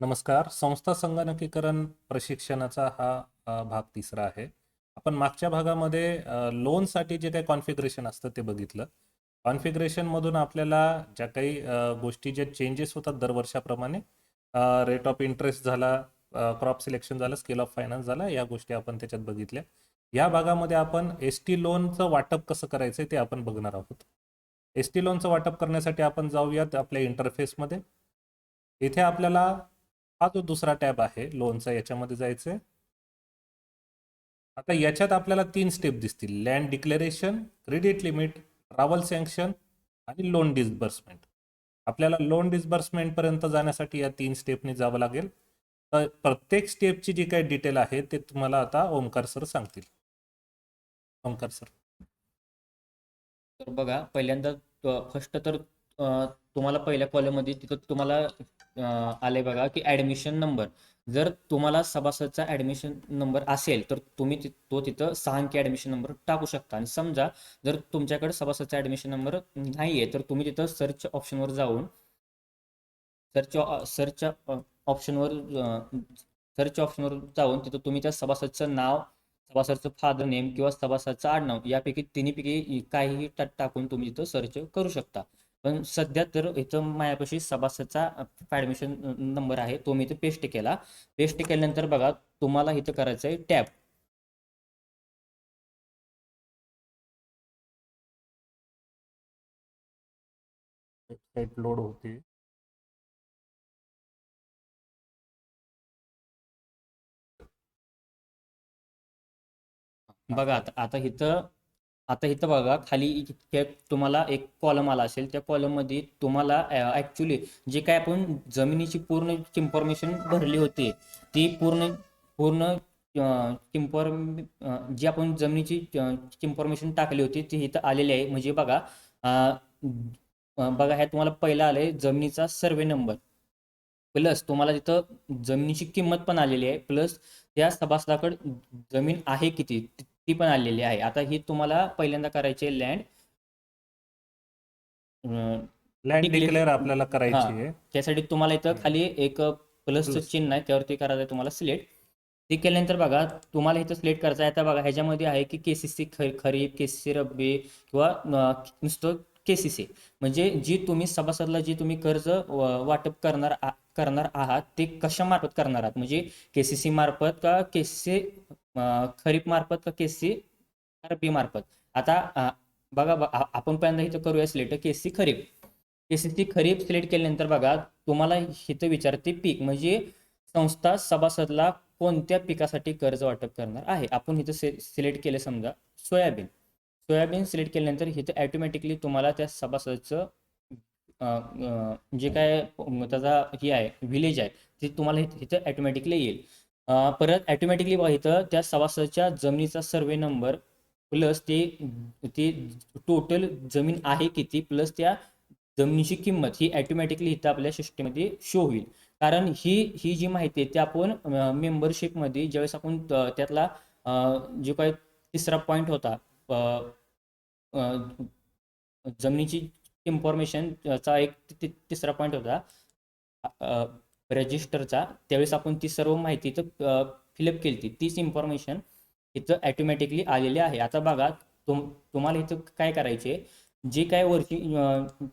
नमस्कार. संस्था संगणकीकरण प्रशिक्षणाचा हा भाग तिसरा आहे. आपण मागच्या भागामध्ये लोनसाठी जे काही कॉन्फिगरेशन असतं ते बघितलं. कॉन्फिगरेशनमधून आपल्याला ज्या काही गोष्टी ज्या चेंजेस होतात दरवर्षाप्रमाणे रेट ऑफ इंटरेस्ट झाला, क्रॉप सिलेक्शन झालं, स्केल ऑफ फायनान्स झाला, या गोष्टी आपण त्याच्यात बघितल्या. या भागामध्ये आपण एस-टी लोनचं वाटप कसं करायचं ते आपण बघणार आहोत. एस-टी लोनचं वाटप करण्यासाठी आपण जाऊयात आपल्या इंटरफेसमध्ये. इथे आपल्याला हा जो दुसरा टॅब आहे लोनचा याच्यामध्ये जायचंय. आता याच्यात आपल्याला तीन स्टेप दिसतील. Land declaration, credit limit, travel sanction आणि लोन डिस्बर्समेंट. आपल्याला लोन डिस्बर्समेंट पर्यंत जाण्यासाठी या तीन स्टेपने जावं लागेल. तर प्रत्येक स्टेपची जी काही डिटेल आहे ते तुम्हाला आता ओमकार सर सांगतील. ओमकार सर. तर बघा पहिल्यांदा फर्स्ट तर तुम्हाला पहिल्या कॉलेजमध्ये तिथं तुम्हाला आले आलंय बघा की ॲडमिशन नंबर. जर तुम्हाला सभासदचा ॲडमिशन नंबर असेल तर तुम्ही ति तो तिथं सहा अंकी ॲडमिशन नंबर टाकू शकता आणि समजा जर तुमच्याकडे सभासदचा ॲडमिशन नंबर नाही आहे तर तुम्ही तिथं सर्च ऑप्शनवर जाऊन सर्च सर्च ऑप्शनवर सर्च ऑप्शनवर जाऊन तिथं तुम्ही त्या सभासदचं नाव, सभासदचं फादर नेम किंवा सभासदचं आडनाव यापैकी तिन्हीपैकी काहीही टाकून तुम्ही तिथं सर्च करू शकता. पण सध्या तर इथं माझ्यापाशी सभासदचा ॲडमिशन नंबर आहे. तो मी इथे पेस्ट केला. पेस्ट केल्यानंतर बघा तुम्हाला इथं करायचं आहे टॅब. वेबसाईट लोड होते. बघा आता इथं आता इथं बघा खाली तुम्हाला एक कॉलम आला असेल. त्या कॉलममध्ये तुम्हाला अ, जे काय आपण जमिनीची पूर्ण इन्फॉर्मेशन भरली होती, ती पूर्ण पूर्ण अ, जी आपण जमिनीची इन्फॉर्मेशन टाकली होती ती इथं आलेली आहे. म्हणजे बघा बघा ह्या तुम्हाला पहिलं आलंय जमिनीचा सर्वे नंबर. प्लस तुम्हाला तिथं जमिनीची किंमत पण आलेली आहे. प्लस त्या सभासदाकडे जमीन आहे किती ती पण आलेली आहे. आता ही तुम्हाला पहिल्यांदा करायची लँड लँड डिक्लेअर आपल्याला करायची. आहे. त्यासाठी तुम्हाला इथं. खाली एक प्लसचं प्लस. चिन्ह आहे त्यावरती करायचं आहे तुम्हाला सिलेक्ट. ते केल्यानंतर बघा तुम्हाला इथं सिलेक्ट करायचं आहे. आता बघा ह्याच्यामध्ये आहे की के-सी-सी ख खरीप, के-सी-सी रब्बी किंवा नुसतं के-सी-सी. म्हणजे जी तुम्ही सभासदला जी तुम्ही कर्ज वाटप करणार करणार आहात ते कशामार्फत करणार आहात? म्हणजे के-सी-सी मार्फत का के-सी-सी अ, खरीप मार्फत का केसी आरबी मार्फत. आता बघा आपण पहिल्यांदा इथं करूया सिलेक्ट केसी खरीप. केसीसी खरीप सिलेक्ट केल्यानंतर बघा तुम्हाला इथं विचारते पीक म्हणजे संस्था सभासदला कोणत्या पिकासाठी कर्ज वाटप करणार आहे. आपण इथं से सिलेक्ट केलं समजा सोयाबीन. सोयाबीन सिलेक्ट केल्यानंतर इथं ॲटोमॅटिकली तुम्हाला त्या सभासदचं जे काय त्याचा हे आहे व्हिलेज आहे ते तुम्हाला इथं इथं ऑटोमॅटिकली येईल. परत ॲटोमॅटिकली बघा इथं त्या सभासदच्या जमिनीचा सर्वे नंबर प्लस ते ते टोटल जमीन आहे किती प्लस त्या जमिनीची किंमत ही ॲटोमॅटिकली इथं आपल्या सिस्टीममध्ये शो होईल. कारण ही ही जी माहिती आहे ती आपण मेंबरशिपमध्ये ज्यावेळेस आपण त्यातला जो काय तिसरा पॉईंट होता जमिनीची इन्फॉर्मेशन चा एक तिसरा पॉईंट होता रजिस्टरचा. त्यावेळेस आपण ती सर्व माहिती इथं फिलअप केली होती तीच इन्फॉर्मेशन इथं ॲटोमॅटिकली आलेली आहे. आता बघा तुम तुम्हाला इथं काय करायचे जे जी काही वरची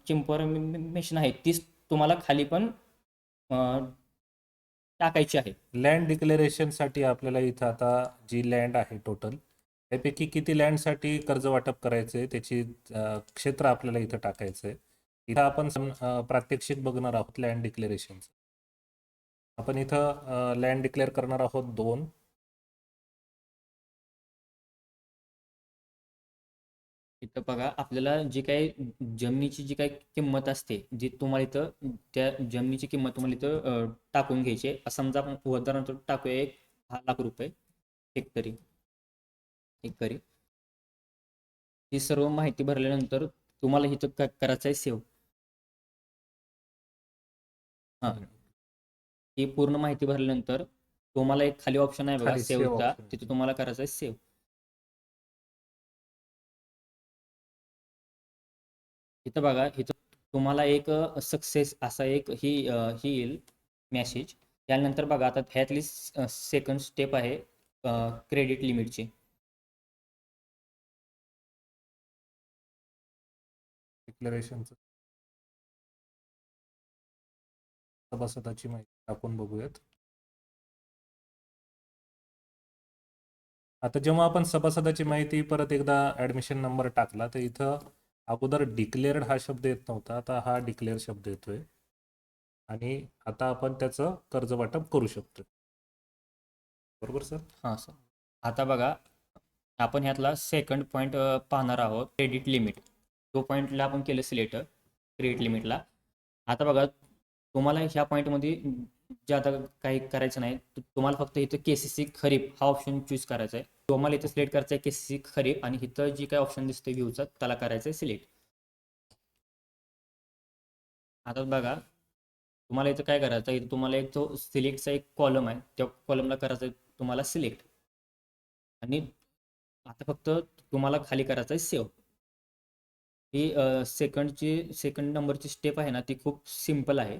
इन्फॉर्मेशन आहे तीच तुम्हाला खाली पण टाकायची आहे. लँड डिक्लेरेशनसाठी आपल्याला इथं आता जी लँड आहे टोटल त्यापैकी किती लँडसाठी कर्ज वाटप करायचंय त्याची क्षेत्र आपल्याला इथं टाकायचं आहे इथं आपण सम प्रात्यक्षिक बघणार आहोत लँड डिक्लेरेशनचं. आपण इथं लँड डिक्लेअर करणार आहोत दोन इथं बघा आपल्याला जी काही जमिनीची जी काही किंमत असते, जी तुम्हाला इथं त्या जमिनीची किंमत तुम्हाला इथं टाकून घ्यायची आहे. समजा आपण उदाहरणार्थ टाकूया एक दहा लाख रुपये एक तरी एक तरी ही सर्व माहिती भरल्यानंतर तुम्हाला इथं करायचं आहे सेव्ह. हां. ही पूर्ण माहिती भरल्यानंतर तुम्हाला एक खाली ऑप्शन आहे बघा खाली सेव्हचा. तिथे तुम्हाला करायचं आहे सेव्ह. इथं बघा इथं तुम्हाला एक सक्सेस असा एक ही अ, ही येईल मेसेज. त्यानंतर बघा आता ह्यातली सेकंड स्टेप आहे क्रेडिट लिमिटची डिक्लेरेशनचं सभासदाची माहिती टाकून बघूयात. आता जेव्हा आपण सभासदाची माहिती परत एकदा ऍडमिशन नंबर टाकला तर इथं अगोदर डिक्लेअर्ड हा शब्द येत नव्हता. आता हा डिक्लेअर शब्द येतोय. आणि आता आपण त्याचं कर्ज वाटप करू शकतो. बरोबर सर? हां सर. आता बघा आपण ह्यातला सेकंड पॉईंट पाहणार आहोत. क्रेडिट लिमिट तो पॉईंटला आपण केलं सिलेक्ट क्रेडिट लिमिटला आता बघा तुम्हाला ह्या पॉईंटमध्ये जे आता काही करायचं नाही तुम्हाला फक्त इथं के सी सी खरीप हा ऑप्शन चूज करायचा आहे तुम्हाला इथं सिलेक्ट करायचं आहे के सी सी खरीप आणि इथं जी काही ऑप्शन दिसते व्ह्यूचा त्याला करायचं आहे सिलेक्ट आता बघा तुम्हाला इथं काय करायचं आहे इथं तुम्हाला एक तो सिलेक्टचा एक कॉलम आहे त्या कॉलमला करायचं आहे तुम्हाला सिलेक्ट आणि आता फक्त तुम्हाला खाली करायचं आहे सेव्ह ही सेकंडची सेकंड नंबरची स्टेप आहे ना ती खूप सिंपल आहे.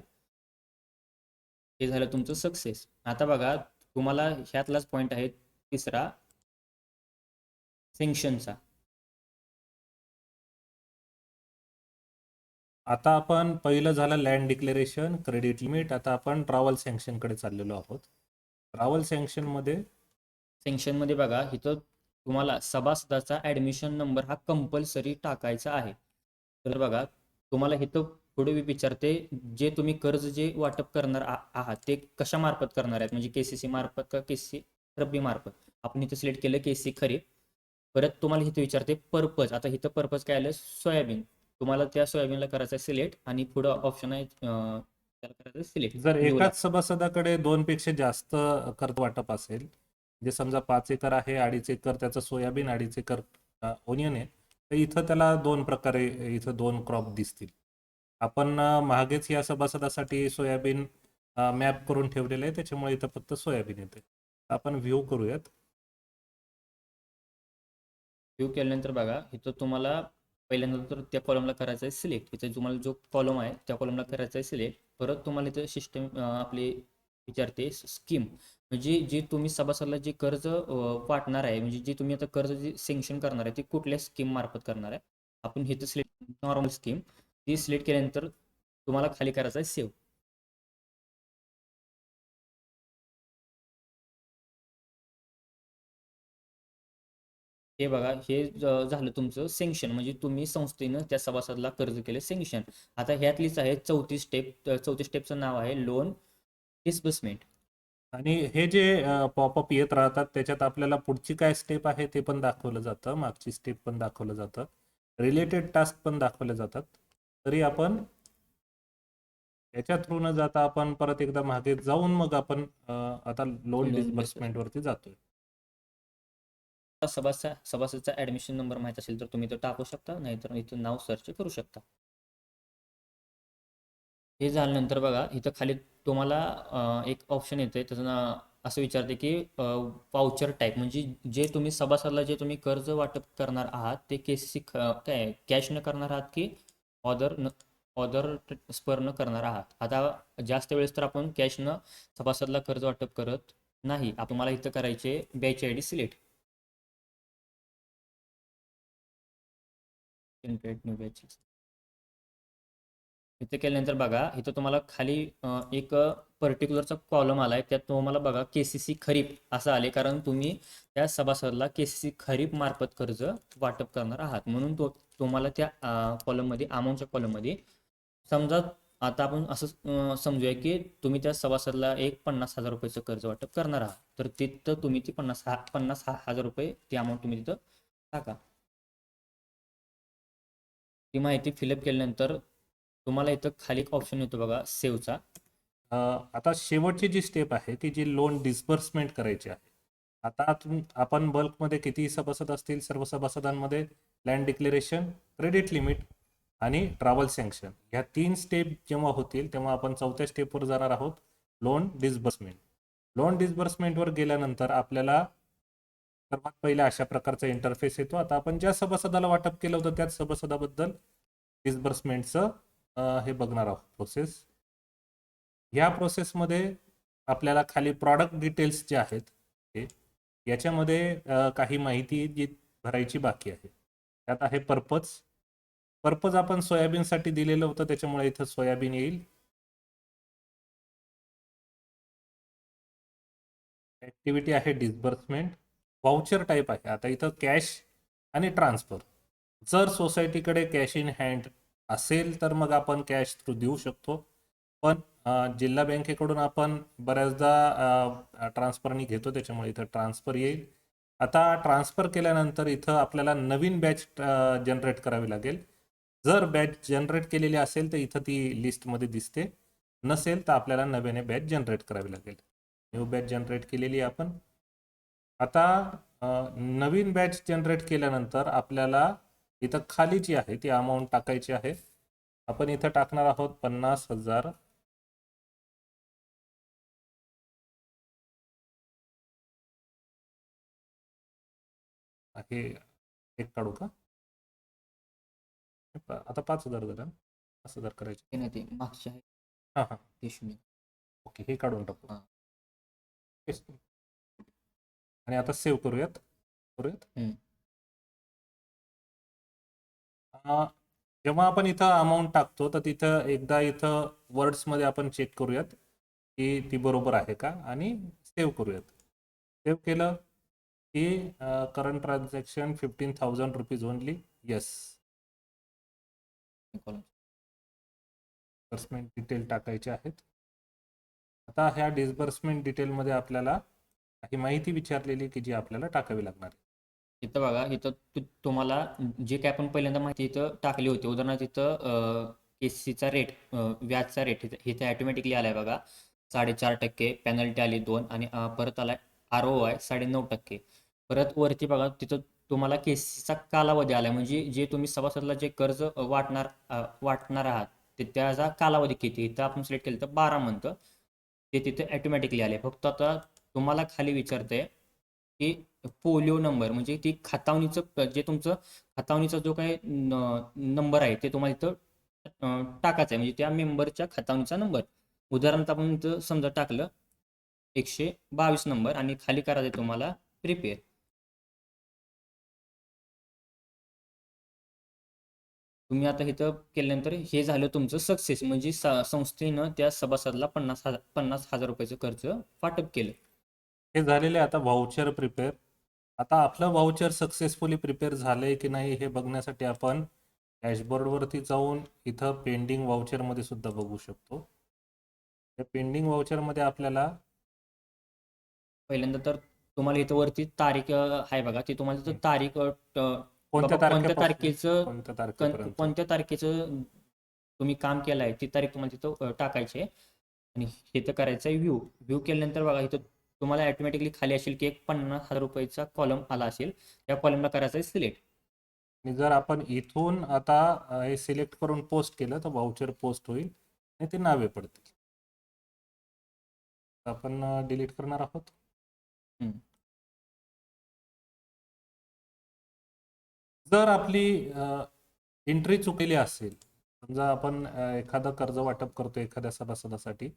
हे झालं तुमचं सक्सेस आता बघा तुम्हाला ह्यातलाच पॉईंट आहे तिसरा सेंक्शनचा आता आपण पहिलं झालं लँड डिक्लेरेशन क्रेडिट लिमिट आता आपण ट्रॅव्हल सँक्शनकडे चाललेलो आहोत. ट्रॅव्हल सँक्शनमध्ये सेंक्शनमध्ये बघा इथं तुम्हाला सभासदाचा ॲडमिशन नंबर हा कंपल्सरी टाकायचा आहे. तर बघा तुम्हाला इथं पुढे वि- विचारते जे तुम्ही कर्ज जे वाटप करणार आहात ते कशा मार्फत करणार आहेत? म्हणजे केसीसी मार्फत का केसी रब्बी मार्फत? आपण इथं सिलेक्ट केलं केसी खरीप. परत तुम्हाला इथं विचारते पर्पज. आता इथं पर्पज काय आलं? सोयाबीन. तुम्हाला त्या सोयाबीनला करायचं आहे सिलेक्ट आणि पुढं ऑप्शन आहे त्याला करायचं सिलेक्ट जर एकाच सभासदाकडे दोन पेक्षा जास्त कर्ज वाटप असेल म्हणजे समजा पाच एकर आहे अडीच एकर त्याचं सोयाबीन अडीच एकर ओनियन आहे तर इथं त्याला दोन प्रकारे इथं दोन क्रॉप दिसतील. आपण मागेच या सभासदासाठी सोयाबीन मॅप करून ठेवलेलं आहे. त्याच्यामुळे इथं फक्त सोयाबीन येते आपण व्ह्यू करूयात. व्ह्यू केल्यानंतर बघा इथं तुम्हाला पहिल्यांदा तर त्या कॉलमला करायचं आहे सिलेक्ट इथे तुम्हाला जो कॉलम आहे त्या कॉलमला करायचं आहे सिलेक्ट परत तुम्हाला इथं सिस्टम आपली विचारते स्कीम म्हणजे जे तुम्ही सभासदाला जे कर्ज वाटणार आहे म्हणजे जे तुम्ही आता कर्ज जे सेंक्शन करणार आहे ते कुठल्या स्कीम मार्फत करणार आहे? आपण इथं सिलेक्ट नॉर्मल स्कीम ती सिलेक्ट केल्यानंतर तुम्हाला खाली करायचं आहे सेव्ह. हे बघा हे झालं तुमचं सेंक्शन म्हणजे तुम्ही संस्थेनं त्या सभासदला कर्ज केलं सेंक्शन आता ह्यातलीच आहे चौथी स्टेप चौथी स्टेपचं नाव आहे लोन डिस्बर्समेंट आणि हे जे पॉपअप येत राहतात त्याच्यात आपल्याला पुढची काय स्टेप आहे ते पण दाखवलं जातं. मागची स्टेप पण दाखवलं जातं. रिलेटेड टास्क पण दाखवले जातात. तरी आपण याच्या थ्रू न जाता आपण परत एकदा मागे जाऊन मग आपण आता लोन डिस्बर्समेंट वरती जातोय. सभासद सभासदचा ऍडमिशन नंबर माहीत असेल तर तुम्ही तो टाकू शकता नाहीतर इथं नाव सर्च करू शकता. हे झाल्यानंतर बघा इथं खाली तुम्हाला एक ऑप्शन येते त्याचं ना असं विचारते की वाउचर टाईप म्हणजे जे तुम्ही सभासदाला जे तुम्ही कर्ज वाटप करणार आहात ते केसी काय कॅश न करणार आहात की ऑदर न ऑदर स्पर न करणार आहात. आता जास्त वेळेस तर आपण कॅश न सभासदला कर्ज वाटप करत नाही. आपण मला इथं करायचे batch I D select new इथे केल्यानंतर बघा इथं तुम्हाला खाली एक पर्टिक्युलरचा कॉलम आलाय. त्यात तुम्हाला बघा केसीसी खरीप असं आले कारण तुम्ही त्या सभासदाला केसीसी खरीप मार्फत कर्ज वाटप करणार आहात. म्हणून तो तुम्हाला त्या कॉलममध्ये अमाऊंटच्या कॉलममध्ये समजा आता आपण असं समजूया की तुम्ही त्या सभासदला एक पन्नास हजार रुपयाचं कर्ज वाटप करणार आहात. तर तिथं तुम्ही ती पन्नास हा पन्नास हजार रुपये ती अमाऊंट तुम्ही तिथं टाका. ती माहिती फिलअप केल्यानंतर तुम्हाला इथं खाली एक ऑप्शन येतो बघा सेवचा अं, आता शेवटची जी स्टेप आहे ती जी लोन डिस्बर्समेंट करायची आहे. आता आपण बल्कमध्ये किती सभासद असतील सर्व सभासदांमध्ये लँड डिक्लेरेशन क्रेडिट लिमिट आणि ट्रॅव्हल सँक्शन ह्या तीन स्टेप जेव्हा होतील तेव्हा आपण चौथ्या स्टेपवर जाणार आहोत लोन डिस्बर्समेंट लोन डिस्बर्समेंटवर गेल्यानंतर आपल्याला सर्वात पहिले अशा प्रकारचा इंटरफेस येतो. आता आपण ज्या सभासदाला वाटप केलं होतं त्याच सभासदाबद्दल डिस्बर्समेंटचं हे बघणार आहोत प्रोसेस ह्या प्रोसेसमध्ये आपल्याला खाली प्रॉडक्ट डिटेल्स जे आहेत ते याच्यामध्ये काही माहिती जी भरायची बाकी आहे. त्यात आहे पर्पज. पर्पज आपण सोयाबीनसाठी दिलेलं होतं त्याच्यामुळे इथं सोयाबीन येईल. ऍक्टिव्हिटी आहे डिस्बर्समेंट व्हाउचर टाईप आहे. आता इथं कॅश आणि ट्रान्सफर जर सोसायटीकडे कॅश इन हँड असेल तर मग आपण कॅश थ्रू देऊ शकतो. पण जिल्हा बँकेकडून आपण बऱ्याचदा ट्रान्सफरनी घेतो त्याच्यामुळे इथं ट्रान्सफर येईल. आता ट्रान्सफर केल्यानंतर इथं आपल्याला नवीन बॅच जनरेट करावी लागेल. जर बॅच जनरेट केलेली असेल तर इथं ती लिस्टमध्ये दिसते. नसेल तर आपल्याला नव्याने बॅच जनरेट करावी लागेल. न्यू बॅच जनरेट केलेली आपण. आता नवीन बॅच जनरेट केल्यानंतर आपल्याला इथं खाली जी आहे ती अमाऊंट टाकायची आहे. आपण इथं टाकणार आहोत पन्नास हजार हे एक काढू का? आता पाच हजार झालं. पाच हजार करायचे. नाही ते मागचे आहे हां हां. ते शून्य. ओके हे काढून टाकू. हां. आणि आता सेव्ह करूयात. करूयात. जेव्हा आपण इथं अमाऊंट टाकतो तर तिथं एकदा इथं वर्ड्समध्ये आपण चेक करूयात की ती बरोबर आहे का? आणि सेव्ह करूयात. सेव्ह केलं की current transaction fifteen thousand rupees only yes. Disbursement detail टाकायचे आहेत. आता ह्या डिस्बर्समेंट डिटेलमध्ये आपल्याला काही माहिती विचारलेली की जी आपल्याला टाकावी लागणार आहे. इथं बघा इथं तुम्हाला जे काय आपण पहिल्यांदा माहिती इथं टाकली होती. उदाहरणार्थ इथं केसीचा रेट व्याजचा रेट इथं ऑटोमॅटिकली आलाय बघा. साडेचार टक्के पेनल्टी आली दोन आणि परत आलाय आर ओ आय साडे नऊ टक्के. परत वरती बघा तिथं तुम्हाला केसीचा कालावधी आलाय. म्हणजे जे तुम्ही सभासदला जे कर्ज वाटणार वाटणार आहात ते त्याचा कालावधी किती? इथं आपण सिलेक्ट केलं तर बारा मंथ ते तिथे ऑटोमॅटिकली आले. फक्त आता तुम्हाला खाली विचारतंय की पोलिओ नंबर म्हणजे ती खातावणीचं जे तुमचं खातावणीचा जो काही नंबर आहे ते तुम्हाला इथं टाकायचं आहे. म्हणजे त्या मेंबरच्या खातावणीचा नंबर उदाहरणार्थ आपण इथं समजा टाकलं एकशे बावीस नंबर आणि खाली करायचं आहे तुम्हाला प्रिपेअर तुम्ही आता इथं केल्यानंतर हे झालं तुमचं सक्सेस म्हणजे संस्थेनं त्या सभासदला पन्नास हजार पन्नास हजार रुपयाचं कर्ज वाटप केलं. हे झालेले आता व्हाउचर प्रिपेअर आता आपलं व्हाउचर सक्सेसफुली प्रिपेअर झालंय की नाही हे बघण्यासाठी आपण डॅशबोर्डवरती जाऊन इथं पेंडिंग व्हाउचरमध्ये सुद्धा बघू शकतो. त्या पेंडिंग व्हाउचरमध्ये आपल्याला पहिल्यांदा तर तुम्हाला इथं वरती तारीख आहे बघा. ती तुम्हाला तारीख कोणत्या तारखेपासून? तारखेचं कोणत्या कन- तारखेपर्यंत? कोणत्या तारखेचं तुम्ही काम केलं आहे ती तारीख तुम्हाला तिथं अं, टाकायची आहे. आणि इथं करायचं आहे व्ह्यू व्ह्यू केल्यानंतर बघा इथं तुम्हाला ऑटोमॅटिकली खाली असेल की एक पन्नास हजार रुपयाचा कॉलम आला असेल. त्या कॉलमला करायचं आहे सिलेक्ट आणि जर आपण इथून आता हे सिलेक्ट करून पोस्ट केलं तर व्हाउचर पोस्ट होईल आणि ते नावे पडतील. तर आपण डिलीट करणार आहोत? जर आपली एंट्री चुकलेली असेल समजा आपण एखादा एखादं कर्ज वाटप करतो एखाद्या सभासदासाठी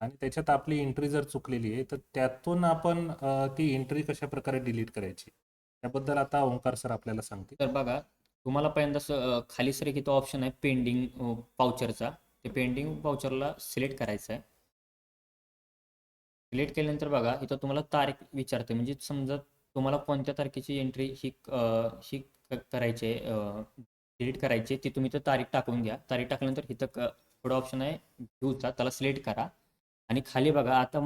आणि त्याच्यात आपली एंट्री जर चुकलेली आहे तर त्यातून आपण ती एंट्री कशा प्रकारे डिलीट करायची? त्याबद्दल आता ओंकार सर आपल्याला सांगते तर बघा तुम्हाला पहिल्यांदा खाली सर एक इथं ऑप्शन आहे पेंडिंग पाउचरचा ते पेंडिंग पाउचरला सिलेक्ट करायचं आहे सिलेक्ट केल्यानंतर बघा इथं तुम्हाला तारीख विचारते म्हणजे समजा तुम्हाला कोणत्या तारखेची एंट्री ही ही करायची आहे डिलीट करायची ती तुम्ही इथं तारीख टाकून घ्या. तारीख टाकल्यानंतर इथं क- पुढं ऑप्शन आहे व्ह्यूचा त्याला सिलेक्ट करा. आणि खाली बघा आता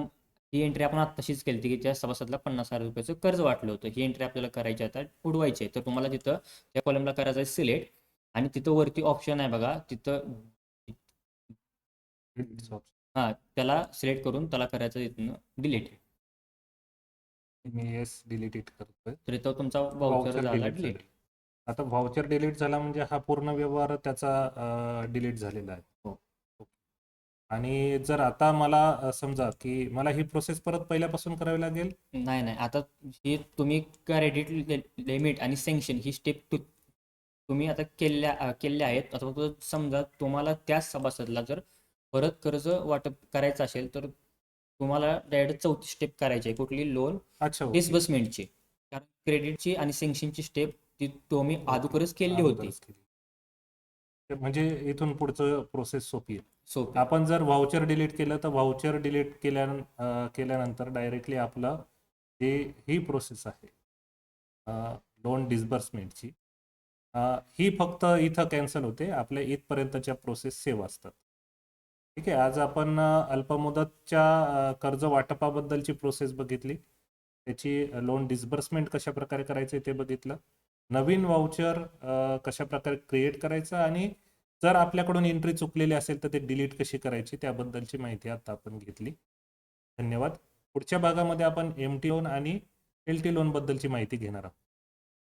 ही एंट्री आपण आत्ताशीच केली होती की त्या सभासदला पन्नास हजार रुपयाचं कर्ज वाटलं होतं ही एंट्री आपल्याला करायची आता उडवायची आहे. तर तुम्हाला तिथं त्या कॉलमला करायचं आहे सिलेक्ट आणि तिथं वरती ऑप्शन आहे बघा तिथं हां त्याला सिलेक्ट करून त्याला करायचं इथनं डिलीट मी येस डिलीट इट करतोय. तर तुमचा व्हाउचर झाला डिलीट डिलीट झालं. आता व्हाउचर डिलीट झाला म्हणजे हा पूर्ण व्यवहार त्याचा डिलीट झालेला आहे. हो. आणि जर आता मला अ, समजा की मला ही प्रोसेस परत पहिल्यापासून करावी लागेल? नाही नाही. आता हे तुम्ही क्रेडिट लिमिट आणि सँक्शन ही स्टेप तु तुम्ही आता केल्या अं, केल्या आहेत. आता फक्त समजा तुम्हाला त्याच सभासदला जर परत कर्ज वाटप करायचं असेल तर तुम्हाला डायरेक्ट चौथी स्टेप करायची आहे कुठली? लोन अच्छा ओके. कारण क्रेडिटची आणि सँक्शनची स्टेप ती तुम्ही अगोदरच केली होती. अगोदरच केली. ते म्हणजे इथून पुढचं प्रोसेस सोपी आहे. सोपी. आपण जर व्हाउचर डिलीट केलं तर व्हाउचर डिलीट केल्या अं, केल्यानंतर डायरेक्टली आपलं जे ही प्रोसेस आहे. लोन डिस्बर्समेंटची ही फक्त इथं कॅन्सल होते. आपल्या इथपर्यंतच्या प्रोसेस सेव्ह असतात. ठीक आहे आज आपण अल्पमुदतच्या कर्ज वाटपाबद्दलची प्रोसेस बघितली. त्याची लोन डिस्बर्समेंट कशा प्रकारे करायचे ते बघितलं. नवीन वाउचर कशा प्रकारे क्रिएट करायचं आणि जर आपल्याकडून एंट्री चुकलेली असेल तर ते डिलीट कशी करायची त्याबद्दलची माहिती आता आपण घेतली. धन्यवाद. पुढच्या भागामध्ये आपण एम टी लोन आणि एल टी लोनबद्दलची माहिती घेणार आहोत.